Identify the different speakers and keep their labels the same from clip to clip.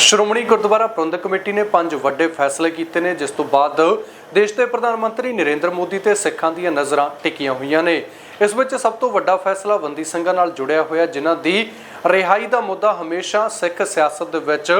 Speaker 1: Shiromani Gurdwara Prabandhak committee ਨੇ ਪੰਜ ਵੱਡੇ ਫੈਸਲੇ ਕੀਤੇ ਨੇ, ਜਿਸ ਤੋਂ ਬਾਅਦ ਦੇਸ਼ ਦੇ ਪ੍ਰਧਾਨ ਮੰਤਰੀ ਨਰਿੰਦਰ ਮੋਦੀ ਤੇ ਸਿੱਖਾਂ ਦੀਆਂ ਨਜ਼ਰਾਂ ਟਿਕੀਆਂ ਹੋਈਆਂ ਨੇ। ਇਸ ਵਿੱਚ ਸਭ ਤੋਂ ਵੱਡਾ ਫੈਸਲਾ ਬੰਦੀ ਸਿੰਘਾਂ ਨਾਲ ਜੁੜਿਆ ਹੋਇਆ, ਜਿਨ੍ਹਾਂ ਦੀ ਰਿਹਾਈ ਦਾ ਮੁੱਦਾ ਹਮੇਸ਼ਾ ਸਿੱਖ ਸਿਆਸਤ ਦੇ ਵਿੱਚ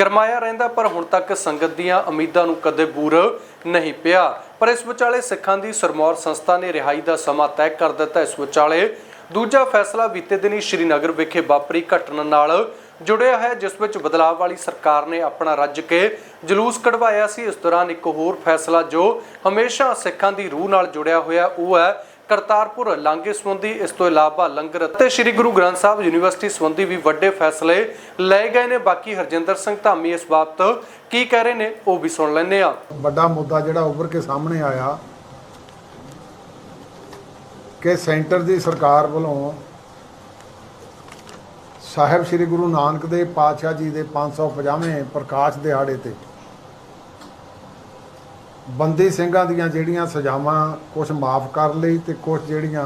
Speaker 1: ਗਰਮਾਇਆ ਰਹਿੰਦਾ, ਪਰ ਹੁਣ ਤੱਕ ਸੰਗਤ ਦੀਆਂ ਉਮੀਦਾਂ ਨੂੰ ਕਦੇ ਬੂਰ ਨਹੀਂ ਪਿਆ। ਪਰ ਇਸ ਵਿਚਾਲੇ ਸਿੱਖਾਂ ਦੀ ਸਰਮੌਰ ਸੰਸਥਾ ਨੇ ਰਿਹਾਈ ਦਾ ਸਮਾਂ ਤੈਅ ਕਰ ਦਿੱਤਾ। ਇਸ ਵਿਚਾਲੇ ਦੂਜਾ ਫੈਸਲਾ ਬੀਤੇ ਦਿਨੀ ਸ਼੍ਰੀਨਗਰ ਵਿਖੇ ਵਾਪਰੀ ਘਟਨਾ ਨਾਲ ਜੁੜਿਆ ਹੈ, ਜਿਸ ਵਿੱਚ ਬਦਲਾਅ ਵਾਲੀ ਸਰਕਾਰ ਨੇ ਆਪਣਾ ਰੱਜ ਕੇ ਜਲੂਸ ਕਢਵਾਇਆ ਸੀ। ਇਸ ਦੌਰਾਨ ਇੱਕ ਹੋਰ ਫੈਸਲਾ ਜੋ ਹਮੇਸ਼ਾ ਸਿੱਖਾਂ ਦੀ ਰੂਹ ਨਾਲ ਜੁੜਿਆ ਹੋਇਆ, ਉਹ ਹੈ ਕਰਤਾਰਪੁਰ ਲਾਂਘੇ ਸੰਬੰਧੀ। ਇਸ ਤੋਂ ਇਲਾਵਾ ਲੰਗਰ ਅਤੇ ਸ੍ਰੀ ਗੁਰੂ ਗ੍ਰੰਥ ਸਾਹਿਬ ਯੂਨੀਵਰਸਿਟੀ ਸੰਬੰਧੀ ਵੀ ਵੱਡੇ ਫੈਸਲੇ ਲਏ ਗਏ ਨੇ। ਬਾਕੀ ਹਰਜਿੰਦਰ ਸਿੰਘ ਧਾਮੀ ਇਸ ਬਾਬਤ ਕੀ ਕਹਿ ਰਹੇ ਨੇ, ਉਹ ਵੀ ਸੁਣ ਲੈਂਦੇ ਆ
Speaker 2: ਵੱਡਾ ਮੁੱਦਾ ਜਿਹੜਾ ਉੱਭਰ ਕੇ ਸਾਹਮਣੇ ਆਇਆ ਕਿ ਸੈਂਟਰ ਦੀ ਸਰਕਾਰ ਵੱਲੋਂ ਸਾਹਿਬ ਸ੍ਰੀ ਗੁਰੂ ਨਾਨਕ ਦੇਵ ਪਾਤਸ਼ਾਹ ਜੀ ਦੇ 550ਵੇਂ ਪ੍ਰਕਾਸ਼ ਦਿਹਾੜੇ ਤੇ ਬੰਦੀ ਸਿੰਘਾਂ ਦੀਆਂ ਜਿਹੜੀਆਂ ਸਜ਼ਾਵਾਂ ਕੁਝ ਮਾਫ ਕਰ ਲਈ ਤੇ ਕੁਝ ਜਿਹੜੀਆਂ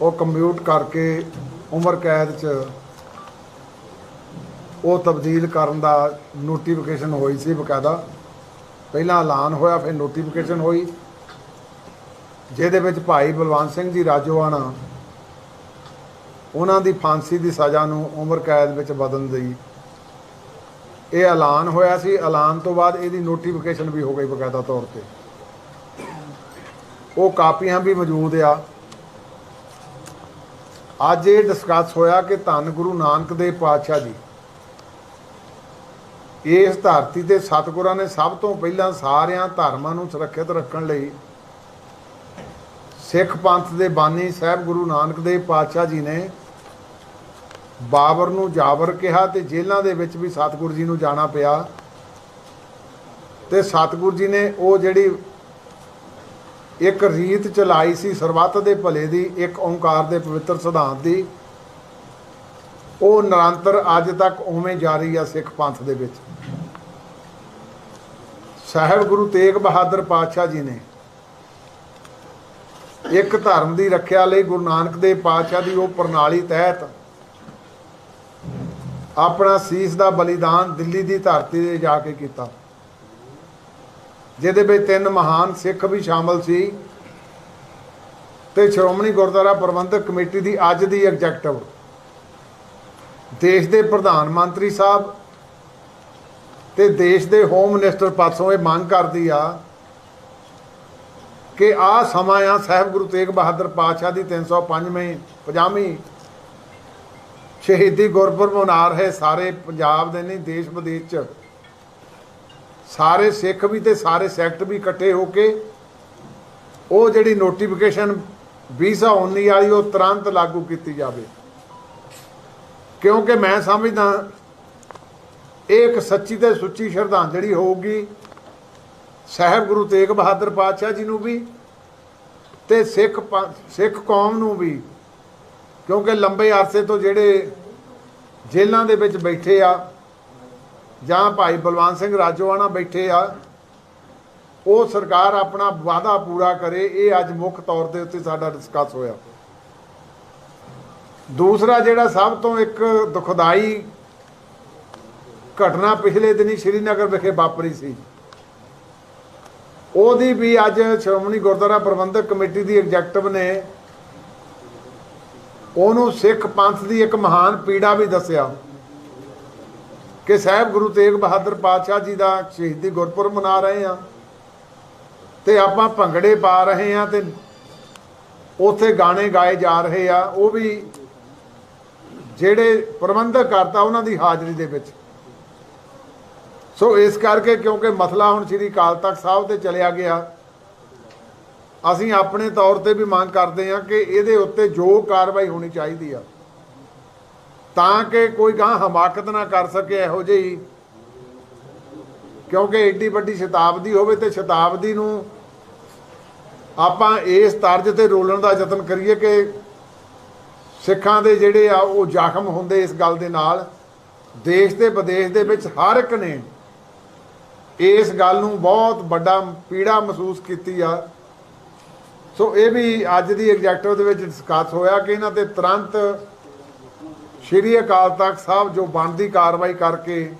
Speaker 2: ਉਹ ਕੰਪਿਊਟ ਕਰਕੇ ਉਮਰ ਕੈਦ 'ਚ ਉਹ ਤਬਦੀਲ ਕਰਨ ਦਾ ਨੋਟੀਫਿਕੇਸ਼ਨ ਹੋਈ ਸੀ ਬਕਾਇਦਾ। ਪਹਿਲਾਂ ਐਲਾਨ ਹੋਇਆ, ਫਿਰ ਨੋਟੀਫਿਕੇਸ਼ਨ ਹੋਈ। ਜਿਹਦੇ ਵਿੱਚ ਭਾਈ ਬਲਵੰਤ ਸਿੰਘ ਜੀ ਰਾਜੋਆਣਾ ਉਹਨਾਂ ਦੀ ਫਾਂਸੀ ਦੀ ਸਜ਼ਾ ਨੂੰ ਉਮਰ ਕੈਦ ਵਿੱਚ ਬਦਲਣ ਦੀ ਇਹ ਐਲਾਨ ਹੋਇਆ ਸੀ। ਐਲਾਨ ਤੋਂ ਬਾਅਦ ਇਹਦੀ ਨੋਟੀਫਿਕੇਸ਼ਨ ਵੀ ਹੋ ਗਈ ਬਕਾਇਦਾ ਤੌਰ ਤੇ। ਉਹ ਕਾਪੀਆਂ ਵੀ ਮੌਜੂਦ ਆ। ਅੱਜ ਇਹ ਡਿਸਕਸ ਹੋਇਆ ਕਿ ਧੰਨ ਗੁਰੂ ਨਾਨਕ ਦੇਵ ਪਾਤਸ਼ਾਹ ਜੀ, ਇਸ ਧਰਤੀ ਤੇ ਸਤਿਗੁਰਾਂ ਨੇ ਸਭ ਤੋਂ ਪਹਿਲਾਂ ਸਾਰਿਆਂ ਧਰਮਾਂ ਨੂੰ ਸੁਰੱਖਿਅਤ ਰੱਖਣ ਲਈ ਸਿੱਖ ਪੰਥ ਦੇ ਬਾਨੀ ਸਾਹਿਬ ਗੁਰੂ ਨਾਨਕ ਦੇਵ ਪਾਤਸ਼ਾਹ ਜੀ ਨੇ ਬਾਬਰ ਨੂੰ ਜਾਬਰ ਕਿਹਾ ਤੇ ਜੇਲ੍ਹਾਂ ਦੇ ਵਿੱਚ ਵੀ ਸਤਿਗੁਰ ਜੀ ਨੂੰ ਜਾਣਾ ਪਿਆ। ਤੇ ਸਤਿਗੁਰ ਜੀ ਨੇ ਉਹ ਜਿਹੜੀ ਇੱਕ ਰੀਤ ਚਲਾਈ ਸੀ ਸਰਬੱਤ ਦੇ ਭਲੇ ਦੀ, ਇੱਕ ਓੰਕਾਰ ਦੇ ਪਵਿੱਤਰ ਸਿਧਾਂਤ ਦੀ, ਉਹ ਨਿਰੰਤਰ ਅੱਜ ਤੱਕ ਉਵੇਂ ਜਾਰੀ ਆ ਸਿੱਖ ਪੰਥ ਦੇ ਵਿੱਚ। ਸਾਹਿਬ ਗੁਰੂ ਤੇਗ ਬਹਾਦਰ ਪਾਤਸ਼ਾਹ ਜੀ ਨੇ ਇੱਕ ਧਰਮ ਦੀ ਰੱਖਿਆ ਲਈ ਗੁਰੂ ਨਾਨਕ ਦੇਵ ਪਾਤਸ਼ਾਹ ਦੀ ਉਹ ਪ੍ਰਣਾਲੀ ਤਹਿਤ ਆਪਣਾ ਸੀਸ ਦਾ ਬਲੀਦਾਨ ਦਿੱਲੀ ਦੀ ਧਰਤੀ ਤੇ ਜਾ ਕੇ ਕੀਤਾ। ਜਿਹਦੇ ਵਿੱਚ ਤਿੰਨ ਮਹਾਨ ਸਿੱਖ ਵੀ ਸ਼ਾਮਲ ਸੀ ਤੇ ਸ਼੍ਰੋਮਣੀ ਗੁਰਦੁਆਰਾ ਪ੍ਰਬੰਧਕ ਕਮੇਟੀ ਦੀ ਅੱਜ ਦੀ ਐਗਜ਼ੈਕਟਿਵ ਦੇਸ਼ ਦੇ ਪ੍ਰਧਾਨ ਮੰਤਰੀ ਸਾਹਿਬ ਤੇ ਦੇਸ਼ ਦੇ ਹੋਮ ਮਿਨਿਸਟਰ ਪਾਸੋਂ ਇਹ ਮੰਗ ਕਰਦੀ ਆ ਕਿ ਆ ਸਮਾਂ ਆ ਸਾਹਿਬ ਗੁਰੂ ਤੇਗ ਬਹਾਦਰ ਪਾਤਸ਼ਾਹ ਦੀ 305ਵੀਂ 50ਵੀਂ ਸ਼ਹੀਦੀ ਗੁਰਪੁਰਬ ਮਨਾ ਰਹੇ ਸਾਰੇ ਪੰਜਾਬ ਦੇ ਨਹੀਂ, ਦੇਸ਼ ਵਿਦੇਸ਼ ਚ। ਸਾਰੇ ਸਿੱਖ ਵੀ ਤੇ ਸਾਰੇ ਸੈਕਟ ਵੀ ਇਕੱਠੇ ਹੋ ਕੇ ਉਹ ਜਿਹੜੀ ਨੋਟੀਫਿਕੇਸ਼ਨ 2019 ਵਾਲੀ ਉਹ ਤੁਰੰਤ ਲਾਗੂ ਕੀਤੀ ਜਾਵੇ। ਕਿਉਂਕਿ ਮੈਂ ਸਮਝਦਾ ਇਹ ਇੱਕ ਸੱਚੀ ਤੇ ਸੁੱਚੀ ਸ਼ਰਧਾਂਜਲੀ ਹੋਊਗੀ ਸਾਹਿਬ ਗੁਰੂ ਤੇਗ ਬਹਾਦਰ ਪਾਤਸ਼ਾਹ ਜੀ ਨੂੰ ਵੀ ਤੇ ਸਿੱਖ ਸਿੱਖ ਕੌਮ ਨੂੰ ਵੀ। ਕਿਉਂਕਿ ਲੰਬੇ ਅਰਸੇ ਤੋਂ ਜਿਹੜੇ ਜੇਲ੍ਹਾਂ ਦੇ ਵਿੱਚ ਬੈਠੇ ਆ ਜਾਂ ਭਾਈ ਬਲਵੰਤ ਸਿੰਘ ਰਾਜੋਆਣਾ ਬੈਠੇ ਆ, ਉਹ ਸਰਕਾਰ ਆਪਣਾ ਵਾਅਦਾ ਪੂਰਾ ਕਰੇ, ਇਹ ਅੱਜ ਮੁੱਖ ਤੌਰ ਦੇ ਉੱਤੇ ਸਾਡਾ ਡਿਸਕਸ ਹੋਇਆ। ਦੂਸਰਾ ਜਿਹੜਾ ਸਭ ਤੋਂ ਇੱਕ ਦੁਖਦਾਈ ਘਟਨਾ ਪਿਛਲੇ ਦਿਨੀ ਸ਼੍ਰੀਨਗਰ ਵਿਖੇ ਵਾਪਰੀ ਸੀ। ਉਹਦੀ ਵੀ ਅੱਜ ਸ਼੍ਰੋਮਣੀ ਗੁਰਦੁਆਰਾ ਪ੍ਰਬੰਧਕ ਕਮੇਟੀ ਦੀ ਐਗਜ਼ੈਕਟਿਵ ਨੇ ਉਹਨੂੰ ਸਿੱਖ ਪੰਥ ਦੀ ਇੱਕ ਮਹਾਨ ਪੀੜਾ ਵੀ ਦੱਸਿਆ ਕਿ ਸਾਹਿਬ ਗੁਰੂ ਤੇਗ ਬਹਾਦਰ ਪਾਤਸ਼ਾਹ ਜੀ ਦਾ ਸ਼ਹੀਦੀ ਗੁਰਪੁਰਬ ਮਨਾ ਰਹੇ ਆ ਤੇ ਆਪਾਂ ਭੰਗੜੇ ਪਾ ਰਹੇ ਆ ਤੇ ਉਥੇ ਗਾਣੇ ਗਾਏ ਜਾ ਰਹੇ ਆ, ਉਹ ਵੀ ਜਿਹੜੇ ਪ੍ਰਬੰਧਕ ਕਰਤਾ ਉਹਨਾਂ ਦੀ ਹਾਜ਼ਰੀ ਦੇ ਵਿੱਚ। ਸੋ ਇਸ ਕਰਕੇ ਕਿਉਂਕਿ ਮਸਲਾ ਹੁਣ ਸ੍ਰੀ ਅਕਾਲ ਤਖਤ ਸਾਹਿਬ ਤੇ ਚਲਿਆ ਗਿਆ ਅਸੀਂ ਆਪਣੇ ਤੌਰ ਤੇ ਵੀ ਮੰਗ ਕਰਦੇ ਹਾਂ ਕਿ ਇਹਦੇ ਉੱਤੇ ਜੋ ਕਾਰਵਾਈ ਹੋਣੀ ਚਾਹੀਦੀ ਆ, ਤਾਂ ਕਿ ਕੋਈ ਗਾਂ ਹਮਾਕਤ ਨਾ ਕਰ ਸਕੇ ਇਹੋ ਜਿਹੀ। ਕਿਉਂਕਿ ਏਡੀ ਵੱਡੀ ਸ਼ਤਾਬਦੀ ਹੋਵੇ ਤੇ ਸ਼ਤਾਬਦੀ ਨੂੰ ਆਪਾਂ ਇਸ ਤਰਜ ਤੇ ਰੋਲਣ ਦਾ ਯਤਨ ਕਰੀਏ ਕਿ ਸਿੱਖਾਂ ਦੇ ਜਿਹੜੇ ਆ ਉਹ ਜ਼ਖਮ ਹੁੰਦੇ ਇਸ ਗੱਲ ਦੇ ਨਾਲ। ਦੇਸ਼ ਤੇ ਵਿਦੇਸ਼ ਦੇ ਵਿੱਚ ਹਰ ਇੱਕ ਨੇ ਇਸ ਗੱਲ ਨੂੰ ਬਹੁਤ ਵੱਡਾ ਪੀੜਾ ਮਹਿਸੂਸ ਕੀਤੀ ਆ। ਸੋ ਇਹ ਵੀ ਅੱਜ ਦੀ ਐਗਜ਼ੈਕਟਿਵ ਦੇ ਵਿੱਚ ਡਿਸਕਸ ਹੋਇਆ ਕਿ ਇਹਨਾਂ ਤੇ ਤੁਰੰਤ ਸ਼੍ਰੀ ਅਕਾਲ ਤਖਤ ਸਾਹਿਬ ਜੋ ਬਣਦੀ ਕਾਰਵਾਈ ਕਰਕੇ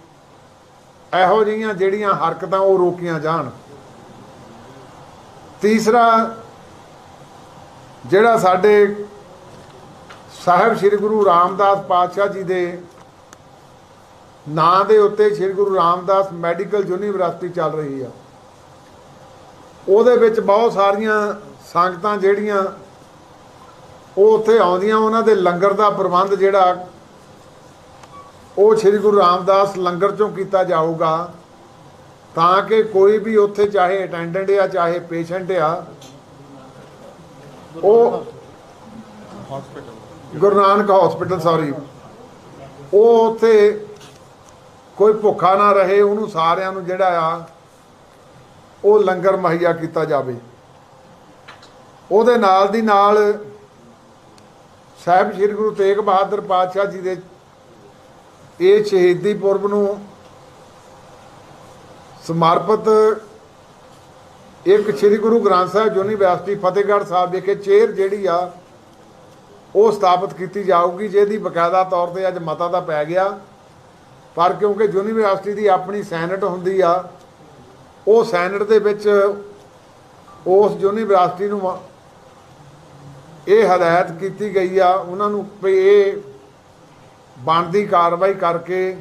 Speaker 2: ਇਹੋ ਜਿਹੀਆਂ ਜਿਹੜੀਆਂ ਹਰਕਤਾਂ ਉਹ ਰੋਕੀਆਂ ਜਾਣ। ਤੀਸਰਾ, ਜਿਹੜਾ ਸਾਡੇ ਸਾਹਿਬ ਸ੍ਰੀ ਗੁਰੂ ਰਾਮਦਾਸ ਪਾਤਸ਼ਾਹ ਜੀ ਦੇ ਨਾਂ ਦੇ ਉੱਤੇ ਸ੍ਰੀ ਗੁਰੂ ਰਾਮਦਾਸ ਮੈਡੀਕਲ ਯੂਨੀਵਰਸਿਟੀ ਚੱਲ ਰਹੀ ਆ। ਉਹਦੇ ਵਿੱਚ ਬਹੁਤ ਸਾਰੀਆਂ ਸੰਗਤਾਂ ਜਿਹੜੀਆਂ ਉਹ ਉੱਥੇ ਆਉਂਦੀਆਂ, ਉਹਨਾਂ ਦੇ ਲੰਗਰ ਦਾ ਪ੍ਰਬੰਧ ਜਿਹੜਾ ਉਹ ਸ੍ਰੀ ਗੁਰੂ ਰਾਮਦਾਸ ਲੰਗਰ ਚੋਂ ਕੀਤਾ ਜਾਊਗਾ, ਤਾਂ ਕਿ ਕੋਈ ਵੀ ਉੱਥੇ ਚਾਹੇ ਅਟੈਂਡੈਂਟ ਆ, ਚਾਹੇ ਪੇਸ਼ੈਂਟ ਆ, ਉਹ ਗੁਰੂ ਨਾਨਕ ਹਸਪੀਟਲ ਸੌਰੀ ਉਹ ਉੱਥੇ ਕੋਈ ਭੁੱਖਾ ਨਾ ਰਹੇ, ਉਹਨੂੰ ਸਾਰਿਆਂ ਨੂੰ ਜਿਹੜਾ ਆ, ਉਹ ਲੰਗਰ ਮੁਹੱਈਆ ਕੀਤਾ ਜਾਵੇ। ਉਹਦੇ ਨਾਲ ਦੀ ਨਾਲ ਸਾਹਿਬ ਸ੍ਰੀ ਗੁਰੂ ਤੇਗ ਬਹਾਦਰ ਪਾਤਸ਼ਾਹ ਜੀ ਦੇ ਇਹ ਸ਼ਹੀਦੀ ਪੁਰਬ ਨੂੰ ਸਮਰਪਿਤ ਇੱਕ ਸ੍ਰੀ ਗੁਰੂ ਗ੍ਰੰਥ ਸਾਹਿਬ ਯੂਨੀਵਰਸਿਟੀ, ਫਤਿਹਗੜ੍ਹ ਸਾਹਿਬ ਵਿਖੇ ਚੇਅਰ ਜਿਹੜੀ ਆ, ਉਹ ਸਥਾਪਿਤ ਕੀਤੀ ਜਾਊਗੀ, ਜਿਹਦੀ ਬਕਾਇਦਾ ਤੌਰ ਤੇ ਅੱਜ ਮਤਾ ਦਾ ਪੈ ਗਿਆ। ਪਰ ਕਿਉਂਕਿ ਯੂਨੀਵਰਸਿਟੀ ਦੀ ਆਪਣੀ ਸੈਨੇਟ ਹੁੰਦੀ ਆ, ਉਹ ਸੈਨੇਟ ਦੇ ਵਿੱਚ ਉਸ ਯੂਨੀਵਰਸਿਟੀ ਨੂੰ ਇਹ ਹਦਾਇਤ ਕੀਤੀ ਗਈ ਆ, ਉਹਨਾਂ ਨੂੰ ਵੀ ਇਹ ਬਣਦੀ ਕਾਰਵਾਈ ਕਰਕੇ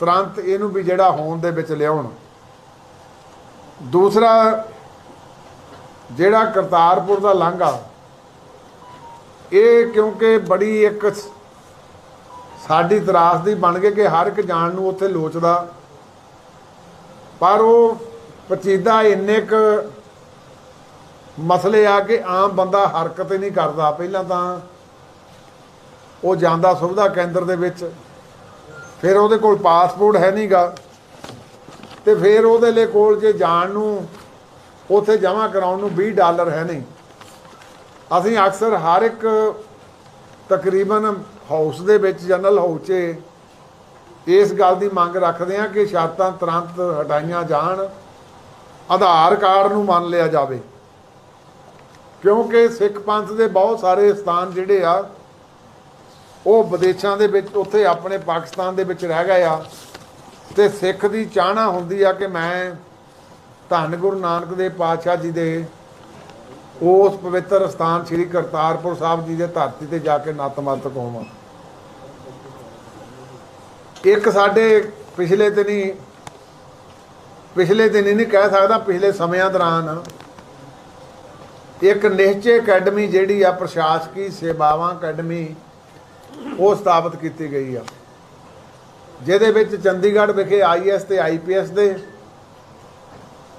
Speaker 2: ਤੁਰੰਤ ਇਹਨੂੰ ਵੀ ਜਿਹੜਾ ਹੋਣ ਦੇ ਵਿੱਚ ਲਿਆਉਣ। ਦੂਸਰਾ, ਜਿਹੜਾ ਕਰਤਾਰਪੁਰ ਦਾ ਲਾਂਘਾ ਇਹ ਕਿਉਂਕਿ ਬੜੀ ਇੱਕ ਸਾਡੀ ਤਰਾਸ ਦੀ ਬਣ ਗਈ ਕਿ ਹਰ ਇੱਕ ਜਾਣ ਨੂੰ ਉੱਥੇ ਲੋਚਦਾ। ਪਰ ਉਹ ਪਚੀਦਾ ਇੰਨੇ ਕ ਮਸਲੇ ਆ ਕਿ ਆਮ ਬੰਦਾ ਹਰਕਤ ਹੀ ਨਹੀਂ ਕਰਦਾ। ਪਹਿਲਾਂ ਤਾਂ ਉਹ ਜਾਂਦਾ ਸੁਵਿਧਾ ਕੇਂਦਰ ਦੇ ਵਿੱਚ, ਫਿਰ ਉਹਦੇ ਕੋਲ ਪਾਸਪੋਰਟ ਹੈ ਨਹੀਂਗਾ। ਤੇ ਫਿਰ ਉਹਦੇ ਲਈ ਕੋਲ ਜੇ ਜਾਣ ਨੂੰ, ਉੱਥੇ ਜਮ੍ਹਾਂ ਕਰਾਉਣ ਨੂੰ 20 ਡਾਲਰ ਹੈ ਨਹੀਂ। ਅਸੀਂ ਅਕਸਰ ਹਰ ਇੱਕ ਤਕਰੀਬਨ ਹਾਊਸ ਦੇ ਵਿੱਚ, ਜਨਰਲ ਹਾਊਸ 'ਚ ਇਸ ਗੱਲ ਦੀ ਮੰਗ ਰੱਖਦੇ ਹਾਂ ਕਿ ਸ਼ਰਤਾਂ ਤੁਰੰਤ ਹਟਾਈਆਂ ਜਾਣ, ਆਧਾਰ ਕਾਰਡ ਨੂੰ ਮੰਨ ਲਿਆ ਜਾਵੇ। ਕਿਉਂਕਿ ਸਿੱਖ ਪੰਥ ਦੇ ਬਹੁਤ ਸਾਰੇ ਸਥਾਨ ਜਿਹੜੇ ਆ, ਉਹ ਵਿਦੇਸ਼ਾਂ ਦੇ ਵਿੱਚ, ਉੱਥੇ ਆਪਣੇ ਪਾਕਿਸਤਾਨ ਦੇ ਵਿੱਚ ਰਹਿ ਗਏ ਆ। ਤੇ ਸਿੱਖ ਦੀ ਚਾਹਨਾ ਹੁੰਦੀ ਆ ਕਿ ਮੈਂ ਧੰਨ ਗੁਰੂ ਨਾਨਕ ਦੇ ਪਾਤਸ਼ਾਹ ਜੀ ਦੇ ਉਸ ਪਵਿੱਤਰ ਸਥਾਨ ਸ੍ਰੀ ਕਰਤਾਰਪੁਰ ਸਾਹਿਬ ਜੀ ਦੇ ਧਰਤੀ ਤੇ ਜਾ ਕੇ ਨਤਮਸਤਕ ਹੋਵਾਂ। ਇੱਕ ਸਾਡੇ ਪਿਛਲੇ ਦਿਨੀ ਪਿਛਲੇ ਦਿਨੀ ਨਹੀਂ ਕਹਿ ਸਕਦਾ ਪਿਛਲੇ ਸਮਿਆਂ ਦੌਰਾਨ ਇੱਕ ਨਿਸ਼ਚੈ ਅਕੈਡਮੀ ਜਿਹੜੀ ਆ ਪ੍ਰਸ਼ਾਸਕੀ ਸੇਵਾਵਾਂ ਅਕੈਡਮੀ, ਉਹ ਸਥਾਪਿਤ ਕੀਤੀ ਗਈ ਆ। ਜਿਹਦੇ ਵਿੱਚ ਚੰਡੀਗੜ੍ਹ ਵਿਖੇ ਆਈਐਸ ਤੇ ਆਈਪੀਐਸ ਦੇ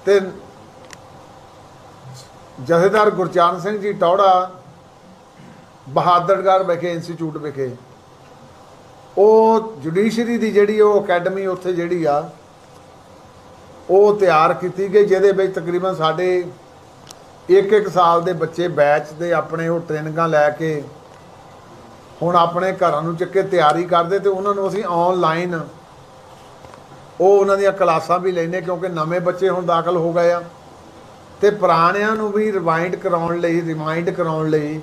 Speaker 2: ਤੇ ਜਥੇਦਾਰ ਗੁਰਚਰਨ ਸਿੰਘ ਜੀ ਟੌੜਾ ਬਹਾਦਰਗੜ੍ਹ ਵਿਖੇ, ਇੰਸਟੀਚਿਊਟ ਵਿਖੇ। ਉਹ ਜੁਡੀਸ਼ਰੀ ਦੀ ਜਿਹੜੀ ਉਹ ਅਕੈਡਮੀ ਉੱਥੇ ਜਿਹੜੀ ਆ, ਉਹ ਤਿਆਰ ਕੀਤੀ ਗਈ, ਜਿਹਦੇ ਵਿੱਚ ਤਕਰੀਬਨ ਸਾਡੇ ਇੱਕ ਇੱਕ ਸਾਲ ਦੇ ਬੱਚੇ ਬੈਚ ਦੇ ਆਪਣੇ ਉਹ ਟ੍ਰੇਨਿੰਗਾਂ ਲੈ ਕੇ ਹੁਣ ਆਪਣੇ ਘਰਾਂ ਨੂੰ ਚੱਕੇ ਤਿਆਰੀ ਕਰਦੇ ਤੇ ਉਹਨਾਂ ਨੂੰ ਅਸੀਂ ਆਨਲਾਈਨ ਉਹ ਉਹਨਾਂ ਦੀਆਂ ਕਲਾਸਾਂ ਵੀ ਲੈਨੇ ਕਿਉਂਕਿ ਨਵੇਂ ਬੱਚੇ ਹੁਣ ਦਾਖਲ ਹੋ ਗਏ ਆ। ਤੇ ਪੁਰਾਣਿਆਂ ਨੂੰ ਵੀ ਰਿਵਾਈਂਡ ਕਰਾਉਣ ਲਈ ਰਿਮਾਈਂਡ ਕਰਾਉਣ ਲਈ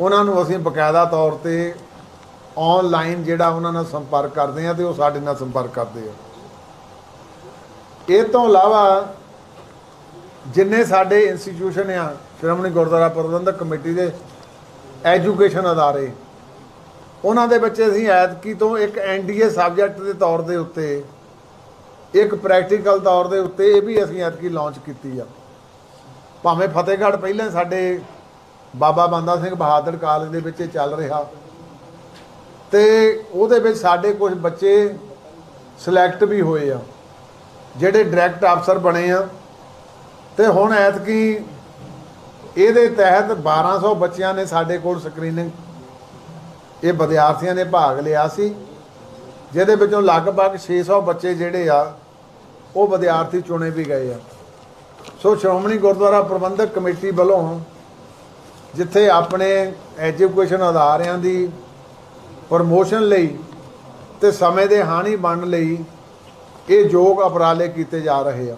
Speaker 2: ਉਹਨਾਂ ਨੂੰ ਅਸੀਂ ਬਕਾਇਦਾ ਤੌਰ ਤੇ ਆਨਲਾਈਨ ਜਿਹੜਾ ਉਹਨਾਂ ਨਾਲ ਸੰਪਰਕ ਕਰਦੇ ਆ ਤੇ ਉਹ ਸਾਡੇ ਨਾਲ ਸੰਪਰਕ ਕਰਦੇ ਆ। ਇਹ ਤੋਂ ਇਲਾਵਾ ਜਿੰਨੇ ਸਾਡੇ ਇੰਸਟੀਟਿਊਸ਼ਨ ਆ, ਸ਼੍ਰੋਮਣੀ ਗੁਰਦੁਆਰਾ ਪ੍ਰਬੰਧਕ ਕਮੇਟੀ ਦੇ ਐਜੂਕੇਸ਼ਨ ਅਦਾਰੇ, ਉਹਨਾਂ ਦੇ ਵਿੱਚ ਅਸੀਂ ਐਤਕੀ ਤੋਂ ਇੱਕ ਐਨਡੀਏ ਸਬਜੈਕਟ ਦੇ ਤੌਰ ਦੇ ਉੱਤੇ, ਇੱਕ ਪ੍ਰੈਕਟੀਕਲ ਤੌਰ ਦੇ ਉੱਤੇ ਇਹ ਵੀ ਅਸੀਂ ਐਤਕੀ ਲਾਂਚ ਕੀਤੀ ਆ। ਭਾਵੇਂ ਫਤਿਹਗੜ੍ਹ ਪਹਿਲਾਂ ਸਾਡੇ ਬਾਬਾ ਬੰਦਾ ਸਿੰਘ ਬਹਾਦਰ ਕਾਲਜ ਦੇ ਵਿੱਚ ਇਹ ਚੱਲ ਰਿਹਾ, ਤੇ ਉਹਦੇ ਵਿੱਚ ਸਾਡੇ ਕੁਝ ਬੱਚੇ ਸਿਲੈਕਟ ਵੀ ਹੋਏ ਆ, ਜਿਹੜੇ ਡਾਇਰੈਕਟ ਅਫਸਰ ਬਣੇ ਆ। ਤੇ ਹੁਣ ਐਤਕੀ ਇਹਦੇ ਤਹਿਤ 1200 ਬੱਚਿਆਂ ਨੇ ਸਾਡੇ ਕੋਲ ਸਕਰੀਨਿੰਗ, ਇਹ ਵਿਦਿਆਰਥੀਆਂ ਨੇ ਭਾਗ ਲਿਆ ਸੀ, ਜਿਹਦੇ ਵਿੱਚੋਂ ਲਗਭਗ 600 ਬੱਚੇ ਜਿਹੜੇ ਆ, ਉਹ ਵਿਦਿਆਰਥੀ ਚੁਣੇ ਵੀ ਗਏ ਆ। ਸੋ ਸ਼੍ਰੋਮਣੀ ਗੁਰਦੁਆਰਾ ਪ੍ਰਬੰਧਕ ਕਮੇਟੀ ਵੱਲੋਂ ਜਿੱਥੇ ਆਪਣੇ ਐਜੂਕੇਸ਼ਨ ਅਦਾਰਿਆਂ ਦੀ ਪ੍ਰਮੋਸ਼ਨ ਲਈ ਤੇ ਸਮੇਂ ਦੇ ਹਾਨੀ ਬਣਨ ਲਈ ਇਹ ਯੋਗ ਉਪਰਾਲੇ ਕੀਤੇ ਜਾ ਰਹੇ ਆ।